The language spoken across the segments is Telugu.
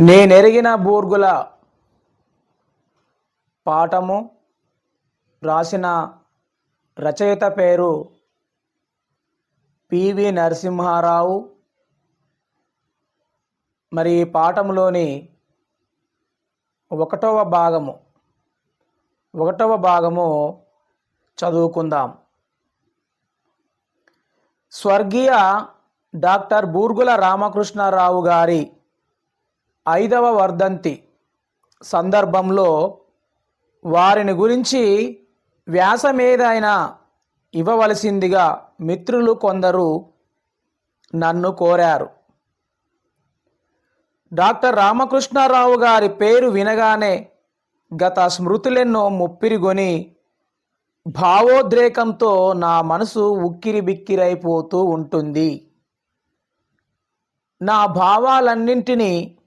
నేనెరిగిన బూర్గుల పాఠము రాసిన రచయిత పేరు పివి నరసింహారావు. మరి ఈ పాఠంలోని ఒకటవ భాగము ఒకటవ భాగము చదువుకుందాం. స్వర్గీయ డాక్టర్ బూర్గుల రామకృష్ణారావు గారి ఐదవ వర్ధంతి సందర్భంలో వారిని గురించి వ్యాసమేదైనా ఇవ్వవలసిందిగా మిత్రులు కొందరు నన్ను కోరారు. డాక్టర్ రామకృష్ణారావు గారి పేరు వినగానే గత స్మృతులెన్నో ముప్పిరిగొని భావోద్రేకంతో నా మనసు ఉక్కిరి బిక్కిరైపోతూ ఉంటుంది. నా భావాలన్నింటినీ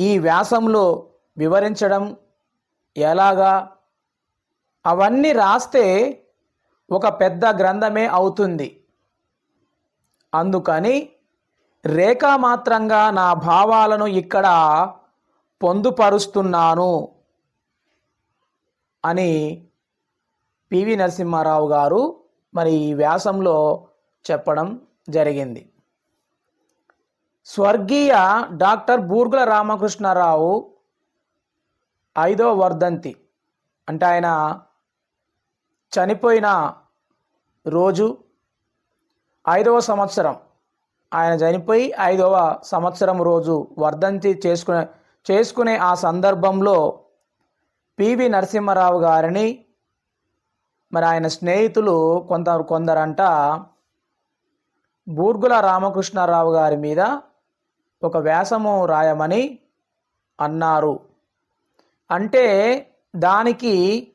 ఈ వ్యాసంలో వివరించడం ఎలాగా? అవన్నీ రాస్తే ఒక పెద్ద గ్రంథమే అవుతుంది. అందుకని రేఖామాత్రంగా నా భావాలను ఇక్కడ పొందుపరుస్తున్నాను అని పివి నరసింహారావు గారు మరి ఈ వ్యాసంలో చెప్పడం జరిగింది. స్వర్గీయ డాక్టర్ బూర్గుల రామకృష్ణారావు ఐదో వర్ధంతి. అంటే ఆయన చనిపోయిన రోజు ఐదవ సంవత్సరం. ఆయన చనిపోయి ఐదవ సంవత్సరం రోజు వర్ధంతి చేసుకునే చేసుకునే ఆ సందర్భంలో పివి నరసింహారావు గారిని మరి ఆయన స్నేహితులు కొంత కొందరంట బూర్గుల రామకృష్ణారావు గారి మీద ఒక వ్యాసము రాయమని అన్నారు. అంటే దానికి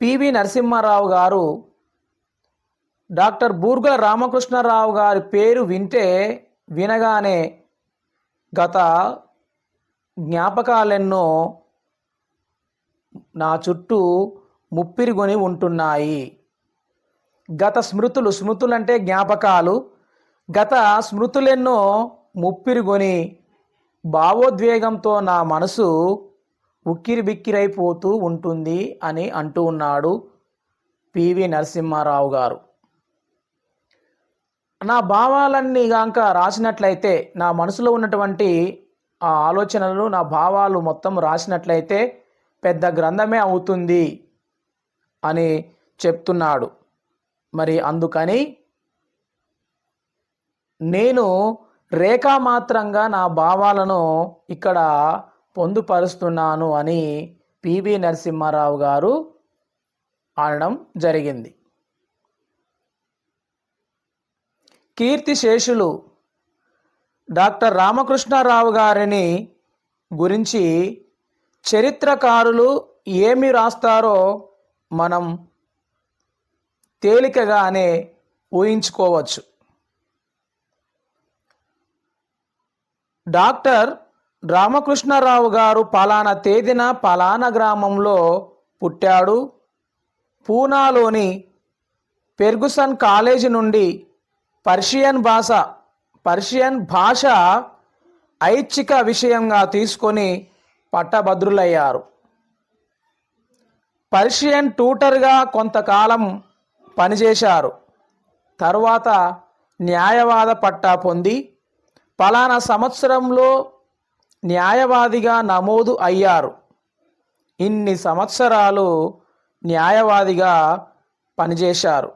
పివి నరసింహారావు గారు డాక్టర్ బూర్గుల రామకృష్ణారావు గారి పేరు వింటే వినగానే గత జ్ఞాపకాలెన్నో నా చుట్టూ ముప్పిరిగొని ఉంటున్నాయి. గత స్మృతులు స్మృతులంటే జ్ఞాపకాలు. గత స్మృతులెన్నో ముప్పిరిగొని భావోద్వేగంతో నా మనసు ఉక్కిరి బిక్కిరైపోతూ ఉంటుంది అని అంటూ ఉన్నాడు పివి నరసింహారావు గారు. నా భావాలన్నీ గాక రాసినట్లయితే నా మనసులో ఉన్నటువంటి ఆ ఆలోచనలు నా భావాలు మొత్తం రాసినట్లయితే పెద్ద గ్రంథమే అవుతుంది అని చెప్తున్నాడు. మరి అందుకని నేను రేఖామాత్రంగా నా భావాలను ఇక్కడ పొందుపరుస్తున్నాను అని పివి నరసింహారావు గారు అనడం జరిగింది. కీర్తిశేషులు డాక్టర్ రామకృష్ణారావు గారిని గురించి చరిత్రకారులు ఏమి రాస్తారో మనం తేలికగానే ఊహించుకోవచ్చు. డాక్టర్ రామకృష్ణారావు గారు పలానా తేదీన పలానా గ్రామంలో పుట్టాడు. పూనాలోని పెర్గుసన్ కాలేజీ నుండి పర్షియన్ భాష పర్షియన్ భాష ఐచ్ఛిక విషయంగా తీసుకొని పట్టభద్రులయ్యారు. పర్షియన్ ట్యూటర్గా కొంతకాలం పనిచేశారు. తరువాత న్యాయవాద పట్టా పొంది ఫలానా సంవత్సరంలో న్యాయవాదిగా నమోదు అయ్యారు. ఇన్ని సంవత్సరాలు న్యాయవాదిగా పనిచేశారు.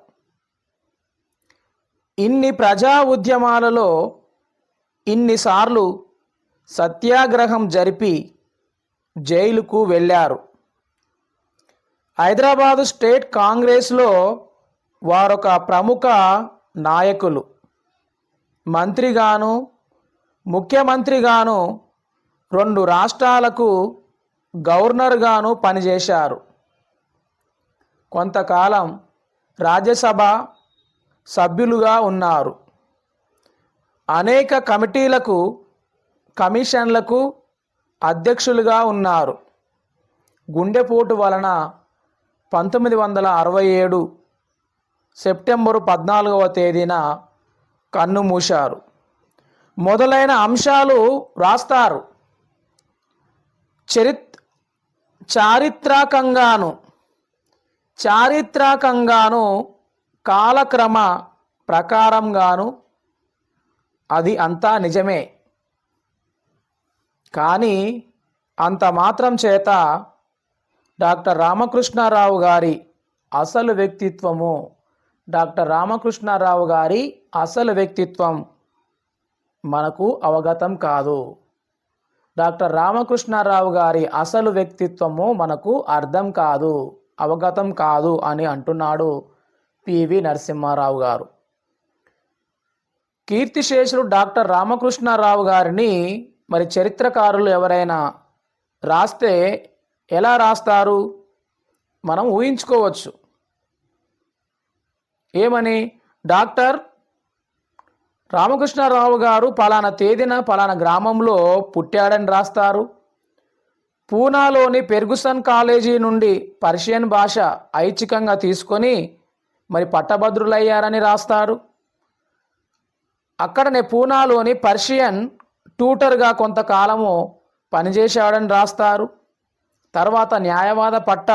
ఇన్ని ప్రజా ఉద్యమాలలో ఇన్నిసార్లు సత్యాగ్రహం జరిపి జైలుకు వెళ్ళారు. హైదరాబాదు స్టేట్ కాంగ్రెస్లో వారొక ప్రముఖ నాయకులు మంత్రిగాను ముఖ్యమంత్రిగాను రెండు రాష్ట్రాలకు గవర్నర్గాను పనిచేశారు. కొంతకాలం రాజ్యసభ సభ్యులుగా ఉన్నారు. అనేక కమిటీలకు కమిషన్లకు అధ్యక్షులుగా ఉన్నారు. గుండెపోటు వలన పంతొమ్మిది వందల అరవై ఏడు సెప్టెంబరు పద్నాలుగవ తేదీన కన్నుమూశారు మొదలైన అంశాలు రాస్తారు. చరిత్ చారిత్రకంగాను చారిత్రకంగాను కాలక్రమ ప్రకారంగాను అది అంతా నిజమే. కానీ అంత మాత్రం చేత డాక్టర్ రామకృష్ణారావు గారి అసలు వ్యక్తిత్వము డాక్టర్ రామకృష్ణారావు గారి అసలు వ్యక్తిత్వం మనకు అవగతం కాదు. డాక్టర్ రామకృష్ణారావు గారి అసలు వ్యక్తిత్వము మనకు అర్థం కాదు అవగతం కాదు అని అంటున్నాడు పివి నరసింహారావు గారు. కీర్తిశేషులు డాక్టర్ రామకృష్ణారావు గారిని మరి చరిత్రకారులు ఎవరైనా రాస్తే ఎలా రాస్తారు? మనం ఊహించుకోవచ్చు. ఏమని? డాక్టర్ రామకృష్ణారావు గారు పలానా తేదీన పలానా గ్రామంలో పుట్టాడని రాస్తారు. పూనాలోని పెర్గుసన్ కాలేజీ నుండి పర్షియన్ భాష ఐచ్ఛికంగా తీసుకొని మరి పట్టభద్రులయ్యారని రాస్తారు. అక్కడనే పూనాలోని పర్షియన్ ట్యూటర్గా కొంతకాలము పనిచేశాడని రాస్తారు. తర్వాత న్యాయవాద పట్ట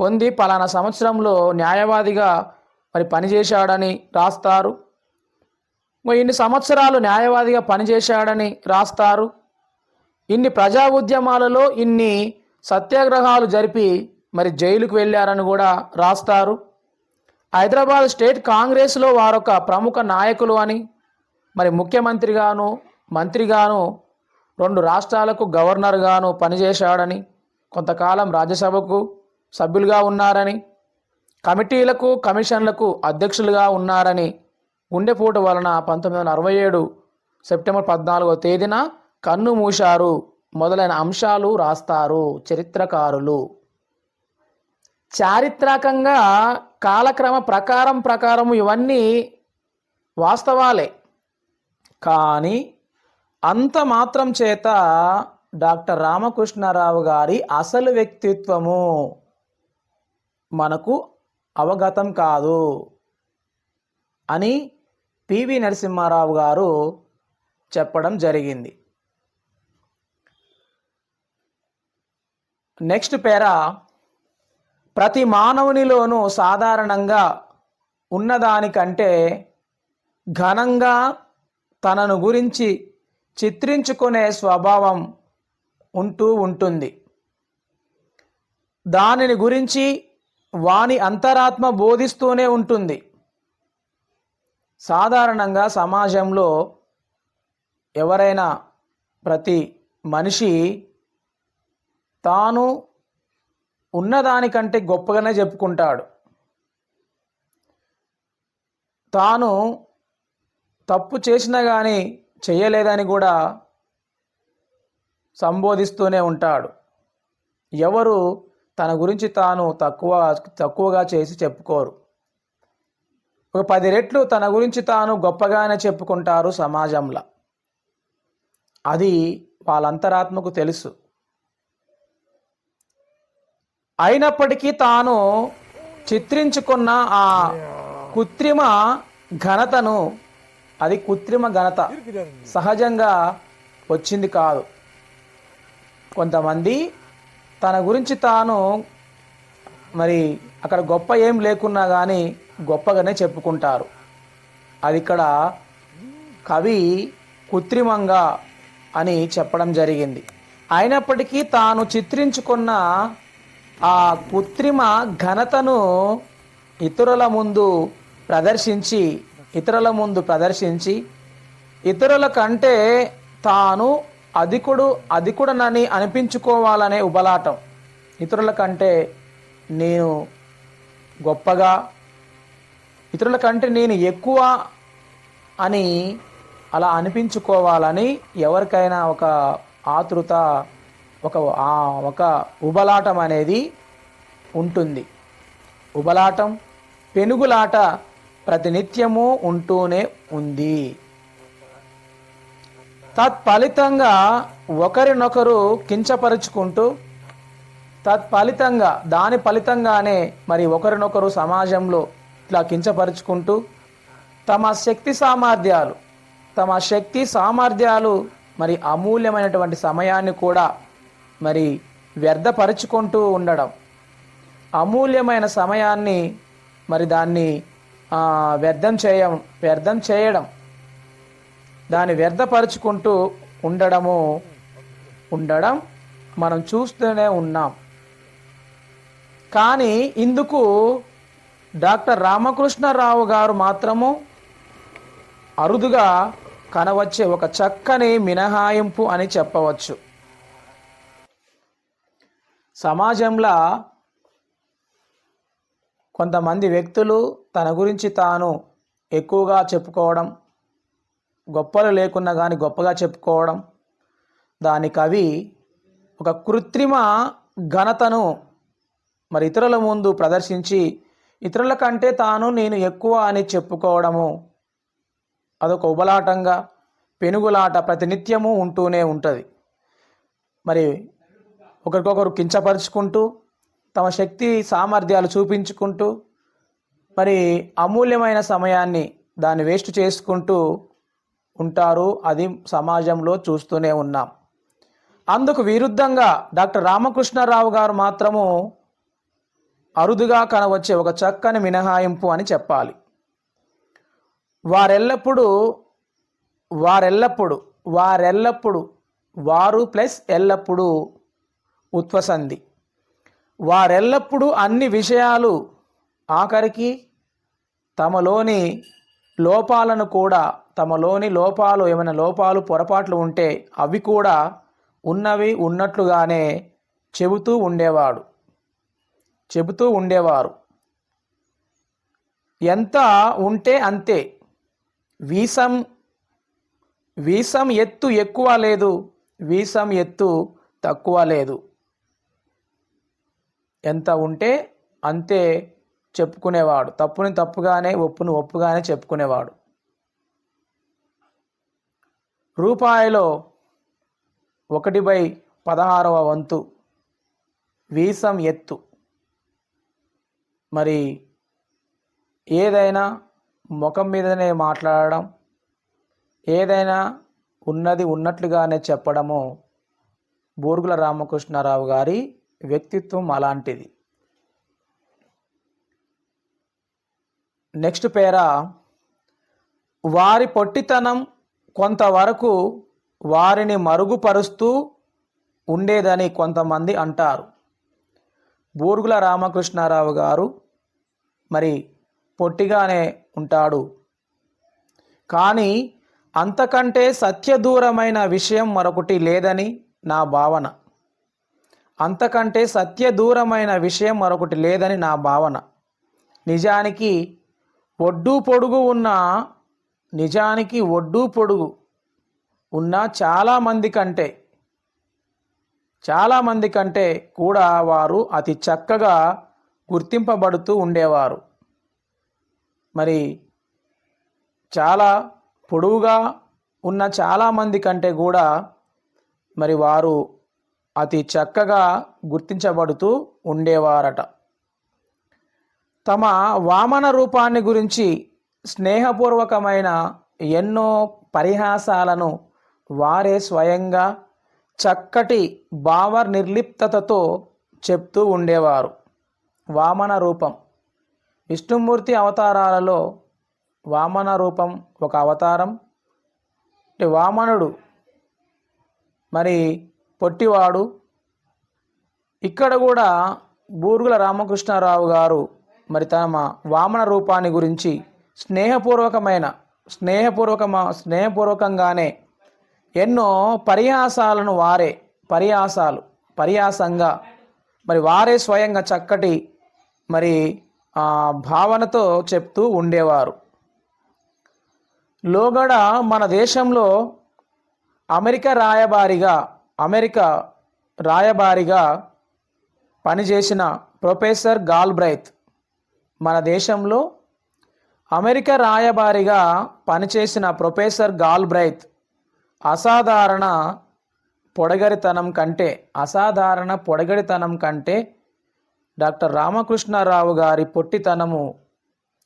పొంది పలానా సంవత్సరంలో న్యాయవాదిగా మరి పనిచేశాడని రాస్తారు. మరి ఇన్ని సంవత్సరాలు న్యాయవాదిగా పనిచేశాడని రాస్తారు. ఇన్ని ప్రజా ఉద్యమాలలో ఇన్ని సత్యాగ్రహాలు జరిపి మరి జైలుకు వెళ్ళారని కూడా రాస్తారు. హైదరాబాద్ స్టేట్ కాంగ్రెస్లో వారొక ప్రముఖ నాయకులు అని మరి ముఖ్యమంత్రిగాను మంత్రిగాను రెండు రాష్ట్రాలకు గవర్నర్గాను పనిచేశాడని కొంతకాలం రాజ్యసభకు సభ్యులుగా ఉన్నారని కమిటీలకు కమిషన్లకు అధ్యక్షులుగా ఉన్నారని గుండెపోటు వలన పంతొమ్మిది వందల అరవై ఏడు సెప్టెంబర్ పద్నాలుగో తేదీన కన్ను మూశారు. మొదలైన అంశాలు రాస్తారు. చరిత్రకారులు. చారిత్రకంగా కాలక్రమ ప్రకారం ప్రకారం ఇవన్నీ వాస్తవాలే. కానీ అంత మాత్రం చేత డాక్టర్ రామకృష్ణారావు గారి అసలు వ్యక్తిత్వము మనకు అవగతం కాదు అని పివి నరసింహారావు గారు చెప్పడం జరిగింది. నెక్స్ట్ పేరా ప్రతి మానవునిలోనూ సాధారణంగా ఉన్నదానికంటే ఘనంగా తనను గురించి చిత్రించుకునే స్వభావం ఉంటూ ఉంటుంది. దానిని గురించి వాని అంతరాత్మ బోధిస్తూనే ఉంటుంది. సాధారణంగా సమాజంలో ఎవరైనా ప్రతి మనిషి తాను ఉన్నదానికంటే గొప్పగానే చెప్పుకుంటాడు. తాను తప్పు చేసినా కానీ చేయలేదని కూడా సంబోధిస్తూనే ఉంటాడు. ఎవరు తన గురించి తాను తక్కువ తక్కువగా చేసి చెప్పుకోరు. ఒక పది రెట్లు తన గురించి తాను గొప్పగానే చెప్పుకుంటారు సమాజంలో. అది వాళ్ళ అంతరాత్మకు తెలుసు. అయినప్పటికీ తాను చిత్రించుకున్న ఆ కృత్రిమ ఘనతను అది కృత్రిమ ఘనత సహజంగా వచ్చింది కాదు. కొంతమంది తన గురించి తాను మరి అక్కడ గొప్ప ఏం లేకున్నా కానీ గొప్పగానే చెప్పుకుంటారు. అది ఇక్కడ కవి కృత్రిమంగా అని చెప్పడం జరిగింది. అయినప్పటికీ తాను చిత్రించుకున్న ఆ కృత్రిమ ఘనతను ఇతరుల ముందు ప్రదర్శించి ఇతరుల ముందు ప్రదర్శించి ఇతరుల కంటే తాను అధికుడు అధికుడనని అనిపించుకోవాలనే ఉబలాటం. ఇతరుల కంటే నేను గొప్పగా ఇతరుల కంటే నేను ఎక్కువ అని అలా అనిపించుకోవాలని ఎవరికైనా ఒక ఆతృత ఒక ఒక ఉబలాటం అనేది ఉంటుంది. ఉబలాటం పెనుగులాట ప్రతినిత్యము ఉంటూనే ఉంది. తత్ఫలితంగా ఒకరినొకరు కించపరుచుకుంటూ తత్ఫలితంగా దాని ఫలితంగానే మరి ఒకరినొకరు సమాజంలో ఇట్లా కించపరుచుకుంటూ తమ శక్తి సామర్థ్యాలు తమ శక్తి సామర్థ్యాలు మరి అమూల్యమైనటువంటి సమయాన్ని కూడా మరి వ్యర్థపరుచుకుంటూ ఉండడం అమూల్యమైన సమయాన్ని మరి దాన్ని వ్యర్థం చేయ వ్యర్థం చేయడం దాన్ని వ్యర్థపరుచుకుంటూ ఉండడము ఉండడం మనం చూస్తూనే ఉన్నాం. కానీ ఇందుకు డాక్టర్ రామకృష్ణరావు గారు మాత్రము అరుదుగా కనవచ్చే ఒక చక్కని మినహాయింపు అని చెప్పవచ్చు. సమాజంలో కొంతమంది వ్యక్తులు తన గురించి తాను ఎక్కువగా చెప్పుకోవడం గొప్పలు లేకున్నా కానీ గొప్పగా చెప్పుకోవడం దానికి అవి ఒక కృత్రిమ ఘనతను మరి ఇతరుల ముందు ప్రదర్శించి ఇతరుల కంటే తాను నేను ఎక్కువ అని చెప్పుకోవడము. అదొక ఉబలాటంగా పెనుగులాట ప్రతినిత్యము ఉంటూనే ఉంటుంది. మరి ఒకరికొకరు కించపరుచుకుంటూ తమ శక్తి సామర్థ్యాలు చూపించుకుంటూ మరి అమూల్యమైన సమయాన్ని దాన్ని వేస్ట్ చేసుకుంటూ ఉంటారు అది సమాజంలో చూస్తూనే ఉన్నాం. అందుకు విరుద్ధంగా డాక్టర్ రామకృష్ణరావు గారు మాత్రము అరుదుగా కనవచ్చే ఒక చక్కని మినహాయింపు అని చెప్పాలి. వారెల్లప్పుడూ వారెల్లప్పుడు వారెల్లప్పుడు వారు ప్లస్ ఎల్లప్పుడూ ఉత్వసంధి వారెల్లప్పుడూ అన్ని విషయాలు ఆఖరికి తమలోని లోపాలను కూడా తమలోని లోపాలు ఏమైనా లోపాలు పొరపాట్లు ఉంటే అవి కూడా ఉన్నవి ఉన్నట్లుగానే చెబుతూ ఉండేవాడు. చెబుతూ ఉండేవారు. ఎంత ఉంటే అంతే. వీసం వీసం ఎత్తు ఎక్కువ లేదు. వీసం ఎత్తు తక్కువ లేదు. ఎంత ఉంటే అంతే చెప్పుకునేవాడు. తప్పుని తప్పుగానే ఒప్పును ఒప్పుగానే చెప్పుకునేవాడు. రూపాయిలో ఒకటి బై పదహారవ వంతు వీసం ఎత్తు. మరి ఏదైనా ముఖం మీదనే మాట్లాడడం ఏదైనా ఉన్నది ఉన్నట్లుగానే చెప్పడము బూర్గుల రామకృష్ణారావు గారి వ్యక్తిత్వం అలాంటిది. నెక్స్ట్ పేర వారి పొట్టితనం కొంతవరకు వారిని మరుగుపరుస్తూ ఉండేదని కొంతమంది అంటారు. బూర్గుల రామకృష్ణారావు గారు మరి పొట్టిగానే ఉంటాడు. కానీ అంతకంటే సత్యదూరమైన విషయం మరొకటి లేదని నా భావన. అంతకంటే సత్యదూరమైన విషయం మరొకటి లేదని నా భావన. నిజానికి ఒడ్డు పొడుగు ఉన్న నిజానికి ఒడ్డు పొడుగు ఉన్న చాలామంది కంటే చాలామంది కంటే కూడా వారు అతి చక్కగా గుర్తింపబడుతూ ఉండేవారు. మరి చాలా పొడవుగా ఉన్న చాలామంది కంటే కూడా మరి వారు అతి చక్కగా గుర్తించబడుతూ ఉండేవారట. తమ వామన రూపాన్ని గురించి స్నేహపూర్వకమైన ఎన్నో పరిహాసాలను వారే స్వయంగా చక్కటి భావ నిర్లిప్తతతో చెప్తూ ఉండేవారు. వామన రూపం. విష్ణుమూర్తి అవతారాలలో వామన రూపం ఒక అవతారం. అంటే వామనుడు మరి పొట్టివాడు. ఇక్కడ కూడా బూరుగుల రామకృష్ణారావు గారు మరి తమ వామన రూపాన్ని గురించి స్నేహపూర్వకమైన స్నేహపూర్వకమ స్నేహపూర్వకంగానే ఎన్నో పర్యాసాలను వారే పర్యాసాలు పర్యాసంగా మరి వారే స్వయంగా చక్కటి మరి ఆ భావనతో చెప్తూ ఉండేవారు. లోగడ మన దేశంలో అమెరికా రాయబారిగా అమెరికా రాయబారిగా పనిచేసిన ప్రొఫెసర్ గాల్బ్రైత్ మన దేశంలో అమెరికా రాయబారిగా పనిచేసిన ప్రొఫెసర్ గాల్బ్రైత్ అసాధారణ పొడగరితనం కంటే అసాధారణ పొడగరితనం కంటే డాక్టర్ రామకృష్ణారావు గారి పొట్టితనము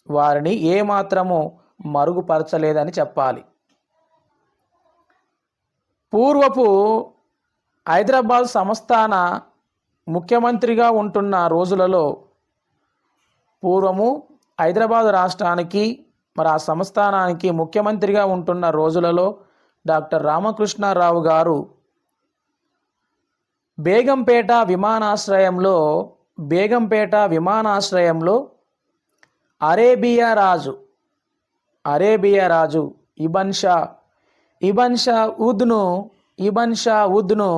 వారిని ఏమాత్రము మరుగుపరచలేదని చెప్పాలి. పూర్వపు హైదరాబాద్ సంస్థాన ముఖ్యమంత్రిగా ఉంటున్న రోజులలో పూర్వము హైదరాబాద్ రాష్ట్రానికి మరి ఆ సంస్థానానికి ముఖ్యమంత్రిగా ఉంటున్న రోజులలో డాక్టర్ రామకృష్ణారావు గారు బేగంపేట విమానాశ్రయంలో బేగంపేట విమానాశ్రయంలో అరేబియా రాజు అరేబియా రాజు ఇబన్ షా ఇబన్ షా ఉద్ను ఇబన్ షా ఉద్ను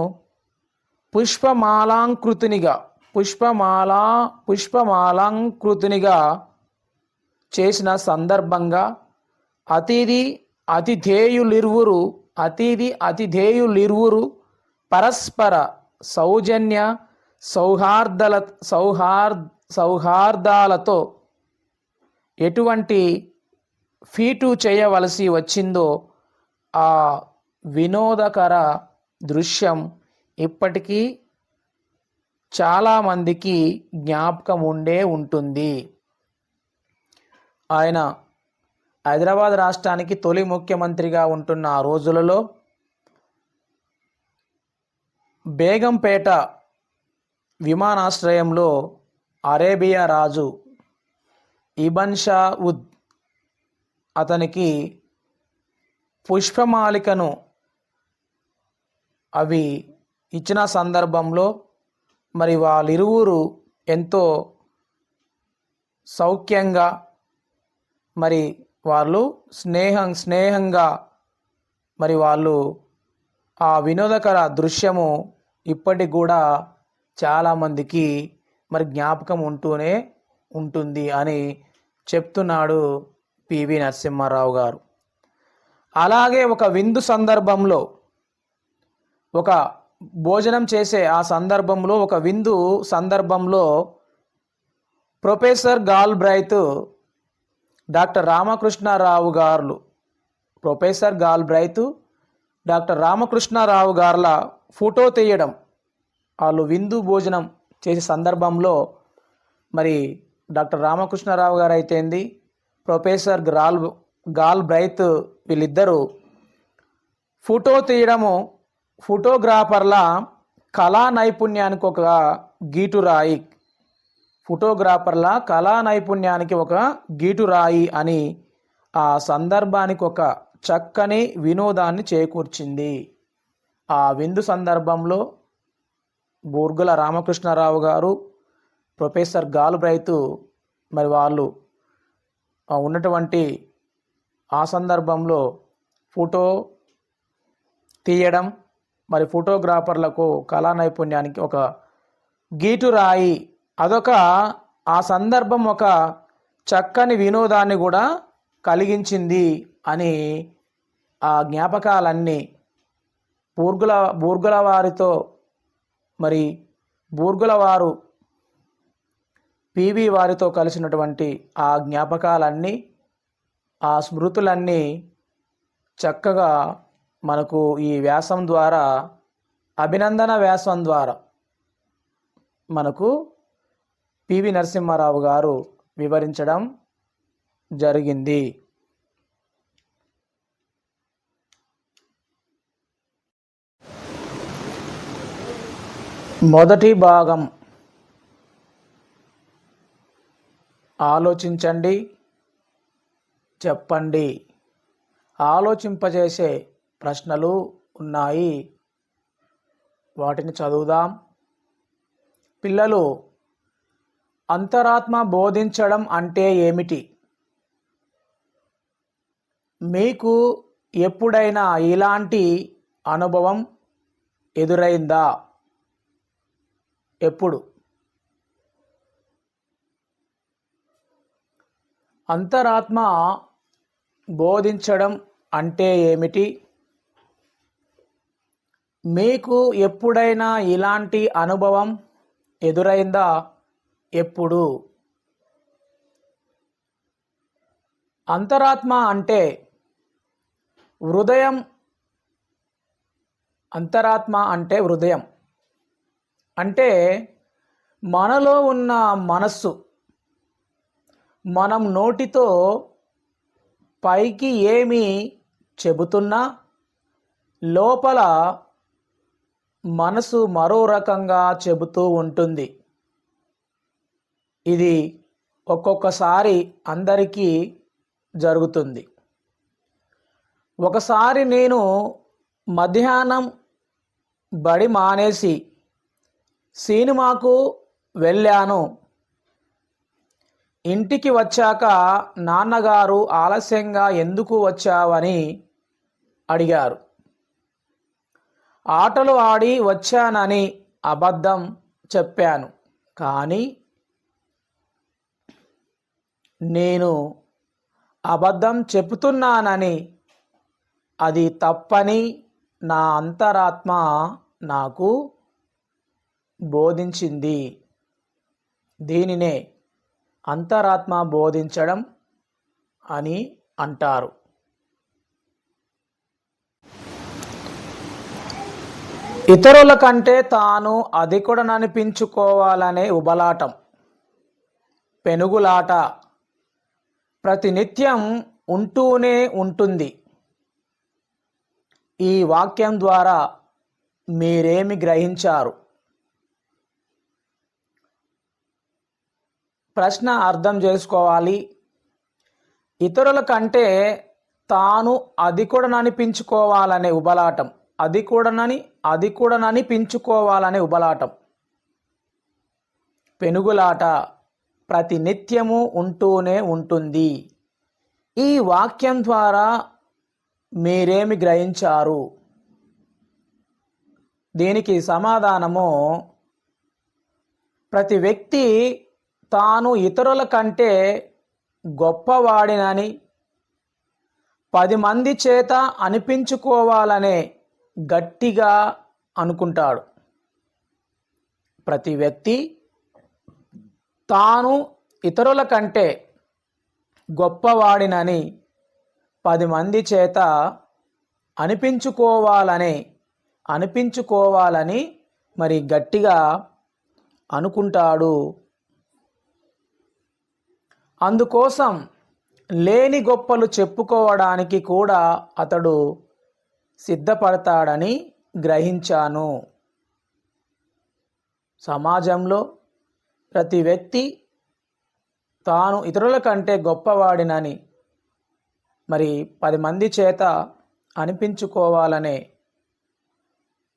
పుష్పమాలాంకృతునిగా పుష్పమాలా పుష్పమాలాంకృతునిగా చేసిన సందర్భంగా అతిథి అతిథేయులిరువురు అతిథి అతిథేయులిరువురు పరస్పర సౌజన్య సౌహార్దల సౌహార్ సౌహార్దాలతో ఎటువంటి ఫీటు చేయవలసి వచ్చిందో ఆ వినోదకర దృశ్యం ఇప్పటికీ చాలామందికి జ్ఞాపకం ఉండే ఉంటుంది. ఆయన హైదరాబాద్ రాష్ట్రానికి తొలి ముఖ్యమంత్రిగా ఉంటున్న ఆ రోజులలో బేగంపేట విమానాశ్రయంలో అరేబియా రాజు ఇబన్ షా ఉద్ అతనికి పుష్పమాలికను అవి ఇచ్చిన సందర్భంలో మరి వాళ్ళిరువురు ఎంతో సౌఖ్యంగా మరి వాళ్ళు స్నేహం స్నేహంగా మరి వాళ్ళు ఆ వినోదకర దృశ్యము ఇప్పటికి కూడా చాలామందికి మరి జ్ఞాపకం ఉంటూనే ఉంటుంది అని చెప్తున్నాడు పివి నరసింహారావు గారు. అలాగే ఒక విందు సందర్భంలో ఒక భోజనం చేసే ఆ సందర్భంలో ఒక విందు సందర్భంలో professor Galbraith doctor Ramakrishna Rao గారు professor Galbraith doctor Ramakrishna Rao గారుల ఫోటో తీయడం వాళ్ళు విందు భోజనం చేసే సందర్భంలో మరి డాక్టర్ రామకృష్ణారావు గారు అయితేంది ప్రొఫెసర్ గ్రాల్ గాల్ బ్రైత్ వీళ్ళిద్దరూ ఫోటో తీయడము ఫోటోగ్రాఫర్ల కళా నైపుణ్యానికి ఒక గీటురాయి ఫోటోగ్రాఫర్ల కళా నైపుణ్యానికి ఒక గీటురాయి అని ఆ సందర్భానికి ఒక చక్కని వినోదాన్ని చేకూర్చింది. ఆ విందు సందర్భంలో బూర్గుల రామకృష్ణారావు గారు ప్రొఫెసర్ గాలుబ్రైతు మరి వాళ్ళు ఉన్నటువంటి ఆ సందర్భంలో ఫోటో తీయడం మరి ఫోటోగ్రాఫర్లకు కళా నైపుణ్యానికి ఒక గీటు రాయి అదొక ఆ సందర్భం ఒక చక్కని వినోదాన్ని కూడా కలిగించింది అని ఆ జ్ఞాపకాలన్నీ బూర్గుల బూర్గుల వారితో మరి బూర్గుల వారు పివి వారితో కలిసినటువంటి ఆ జ్ఞాపకాలన్నీ ఆ స్మృతులన్నీ చక్కగా మనకు ఈ వ్యాసం ద్వారా అభినందన వ్యాసం ద్వారా మనకు పివి నరసింహారావు గారు వివరించడం జరిగింది. మొదటి భాగం. ఆలోచించండి చెప్పండి. ఆలోచింపజేసే ప్రశ్నలు ఉన్నాయి. వాటిని చదువుదాం. పిల్లలు అంతరాత్మ బోధించడం అంటే ఏమిటి? మీకు ఎప్పుడైనా ఇలాంటి అనుభవం ఎదురైందా? ఎప్పుడు? అంతరాత్మ బోధించడం అంటే ఏమిటి? మీకు ఎప్పుడైనా ఇలాంటి అనుభవం ఎదురైందా? ఎప్పుడు? అంతరాత్మ అంటే హృదయం. అంతరాత్మ అంటే హృదయం. అంటే మనలో ఉన్న మనస్సు మనం నోటితో పైకి ఏమి చెబుతున్నా లోపల మనసు మరో రకంగా చెబుతూ ఉంటుంది. ఇది ఒక్కొక్కసారి అందరికీ జరుగుతుంది. ఒకసారి నేను మధ్యాహ్నం బడి మానేసి సినిమాకు వెళ్ళాను. ఇంటికి వచ్చాక నాన్నగారు ఆలస్యంగా ఎందుకు వచ్చావని అడిగారు. ఆటలు ఆడి వచ్చానని అబద్ధం చెప్పాను. కానీ నేను అబద్ధం చెబుతున్నానని అది తప్పని నా అంతరాత్మ నాకు బోధించింది. దీనినే అంతరాత్మ బోధించడం అని అంటారు. ఇతరుల కంటే తాను అధికుడననిపించుకోవాలనే ఉబలాటం పెనుగులాట ప్రతినిత్యం ఉంటూనే ఉంటుంది. ఈ వాక్యం ద్వారా మీరేమి గ్రహించారు? ప్రశ్న అర్థం చేసుకోవాలి. ఇతరుల కంటే తాను అది కూడా ననిపించుకోవాలనే ఉబలాటం. అది కూడానని అది కూడా ననిపించుకోవాలనే ఉబలాటం. పెనుగులాట ప్రతి నిత్యము ఉంటూనే ఉంటుంది. ఈ వాక్యం ద్వారా మీరేమి గ్రహించారు? దీనికి సమాధానము ప్రతి వ్యక్తి తాను ఇతరుల కంటే గొప్పవాడినని పది మంది చేత అనిపించుకోవాలనే గట్టిగా అనుకుంటాడు. ప్రతి వ్యక్తి తాను ఇతరుల కంటే గొప్పవాడినని పది మంది చేత అనిపించుకోవాలని అనిపించుకోవాలని మరి గట్టిగా అనుకుంటాడు. అందుకోసం లేని గొప్పలు చెప్పుకోవడానికి కూడా అతడు సిద్ధపడతాడని గ్రహించాను. సమాజంలో ప్రతి వ్యక్తి తాను ఇతరుల కంటే గొప్పవాడినని మరి పది మంది చేత అనిపించుకోవాలనే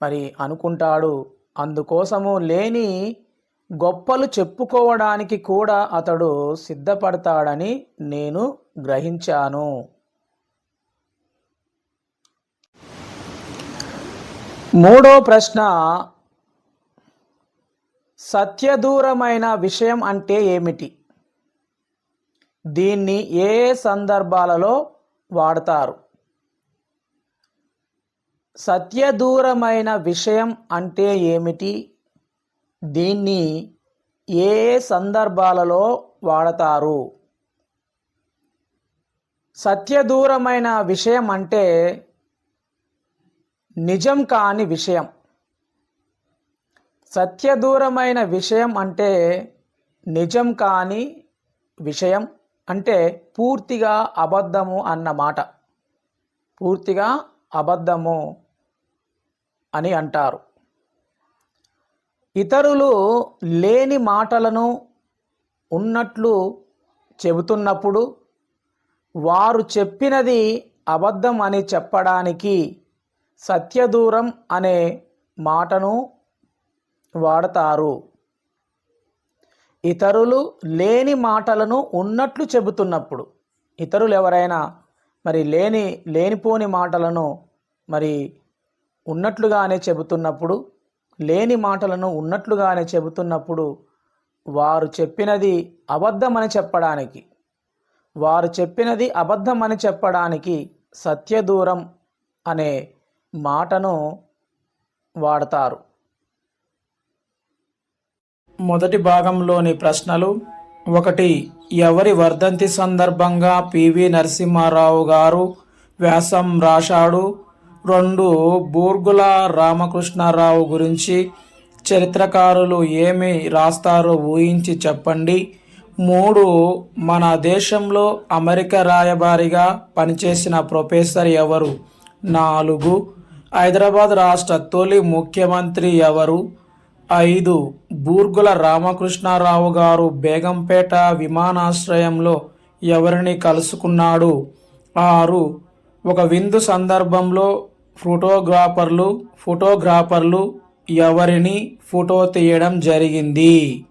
మరి అనుకుంటాడు. అందుకోసము లేని గొప్పలు చెప్పుకోవడానికి కూడా అతడు సిద్ధపడతాడని నేను గ్రహించాను. మూడో ప్రశ్న సత్యదూరమైన విషయం అంటే ఏమిటి? దీన్ని ఏ సందర్భాలలో వాడతారు? సత్యదూరమైన విషయం అంటే ఏమిటి? దీన్ని ఏ సందర్భాలలో వాడతారు? సత్యదూరమైన విషయం అంటే నిజం కాని విషయం. సత్యదూరమైన విషయం అంటే నిజం కాని విషయం అంటే పూర్తిగా అబద్ధము అన్నమాట పూర్తిగా అబద్ధము అని అంటారు. ఇతరులు లేని మాటలను ఉన్నట్లు చెబుతున్నప్పుడు వారు చెప్పినది అబద్ధం అని చెప్పడానికి సత్యదూరం అనే మాటను వాడతారు. ఇతరులు లేని మాటలను ఉన్నట్లు చెబుతున్నప్పుడు ఇతరులు ఎవరైనా మరి లేని లేనిపోని మాటలను మరి ఉన్నట్లుగానే చెబుతున్నప్పుడు లేని మాటలను ఉన్నట్లుగానే చెబుతున్నప్పుడు వారు చెప్పినది అబద్ధమని చెప్పడానికి వారు చెప్పినది అబద్ధమని చెప్పడానికి సత్యదూరం అనే మాటను వాడతారు. మొదటి భాగంలోని ప్రశ్నలు. ఒకటి ఎవరి వర్ధంతి సందర్భంగా పివి నరసింహారావు గారు వ్యాసం రాశాడు? రెండు బూర్గుల రామకృష్ణారావు గురించి చరిత్రకారులు ఏమి రాస్తారో ఊహించి చెప్పండి. మూడు మన దేశంలో అమెరికా రాయబారిగా పనిచేసిన ప్రొఫెసర్ ఎవరు? నాలుగు హైదరాబాద్ రాష్ట్ర తొలి ముఖ్యమంత్రి ఎవరు? ఐదు బూర్గుల రామకృష్ణారావు గారు బేగంపేట విమానాశ్రయంలో ఎవరిని కలుసుకున్నాడు? ఆరు ఒక విందు సందర్భంలో ఫోటోగ్రాఫర్లు ఫోటోగ్రాఫర్లు ఎవరిని ఫోటో తీయడం జరిగింది?